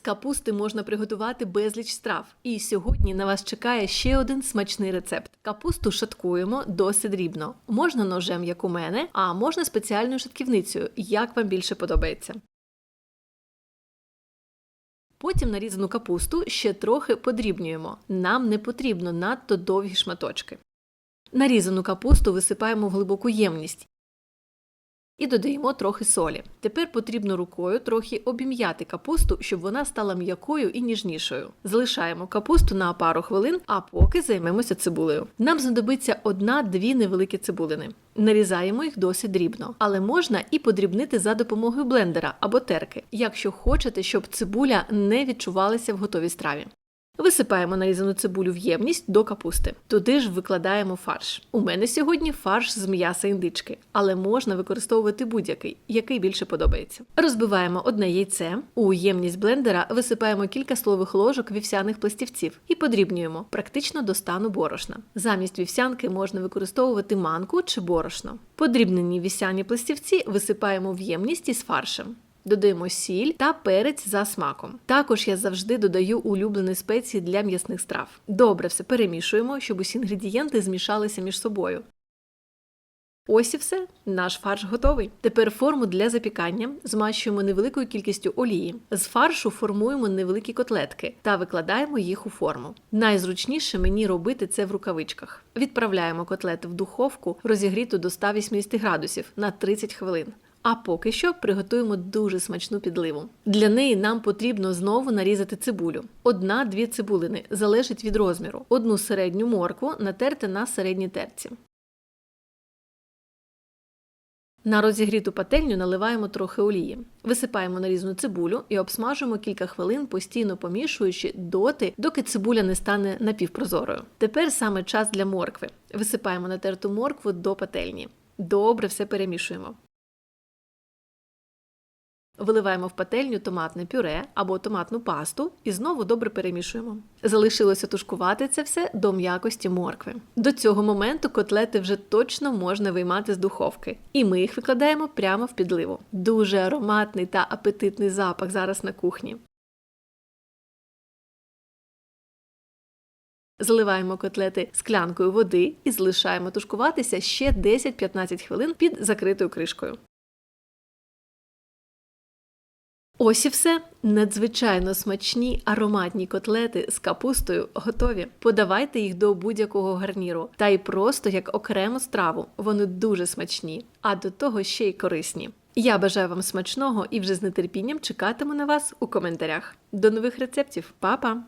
З капусти можна приготувати безліч страв. І сьогодні на вас чекає ще один смачний рецепт. Капусту шаткуємо досить дрібно. Можна ножем, як у мене, а можна спеціальною шатківницею, як вам більше подобається. Потім нарізану капусту ще трохи подрібнюємо. Нам не потрібно надто довгі шматочки. Нарізану капусту висипаємо в глибоку ємність і додаємо трохи солі. Тепер потрібно рукою трохи обім'яти капусту, щоб вона стала м'якою і ніжнішою. Залишаємо капусту на пару хвилин, а поки займемося цибулею. Нам знадобиться одна-дві невеликі цибулини. Нарізаємо їх досить дрібно, але можна і подрібнити за допомогою блендера або терки, якщо хочете, щоб цибуля не відчувалася в готовій страві. Висипаємо нарізану цибулю в ємність до капусти. Туди ж викладаємо фарш. У мене сьогодні фарш з м'яса індички, але можна використовувати будь-який, який більше подобається. Розбиваємо одне яйце. У ємність блендера висипаємо кілька столових ложок вівсяних пластівців і подрібнюємо практично до стану борошна. Замість вівсянки можна використовувати манку чи борошно. Подрібнені вівсяні пластівці висипаємо в ємність із фаршем. Додаємо сіль та перець за смаком. Також я завжди додаю улюблені спеції для м'ясних страв. Добре все перемішуємо, щоб усі інгредієнти змішалися між собою. Ось і все, наш фарш готовий. Тепер форму для запікання змащуємо невеликою кількістю олії. З фаршу формуємо невеликі котлетки та викладаємо їх у форму. Найзручніше мені робити це в рукавичках. Відправляємо котлети в духовку, розігріту до 180 градусів на 30 хвилин. А поки що приготуємо дуже смачну підливу. Для неї нам потрібно знову нарізати цибулю. Одна-дві цибулини залежить від розміру. Одну середню моркву натерти на середній терці. На розігріту пательню наливаємо трохи олії. Висипаємо нарізану цибулю і обсмажуємо кілька хвилин, постійно помішуючи доти, доки цибуля не стане напівпрозорою. Тепер саме час для моркви. Висипаємо натерту моркву до пательні. Добре все перемішуємо. Виливаємо в пательню томатне пюре або томатну пасту і знову добре перемішуємо. Залишилося тушкувати це все до м'якості моркви. До цього моменту котлети вже точно можна виймати з духовки, і ми їх викладаємо прямо в підливу. Дуже ароматний та апетитний запах зараз на кухні. Заливаємо котлети склянкою води і залишаємо тушкуватися ще 10-15 хвилин під закритою кришкою. Ось і все. Надзвичайно смачні ароматні котлети з капустою готові. Подавайте їх до будь-якого гарніру, та й просто як окрему страву. Вони дуже смачні, а до того ще й корисні. Я бажаю вам смачного і вже з нетерпінням чекатиму на вас у коментарях. До нових рецептів, Па-па!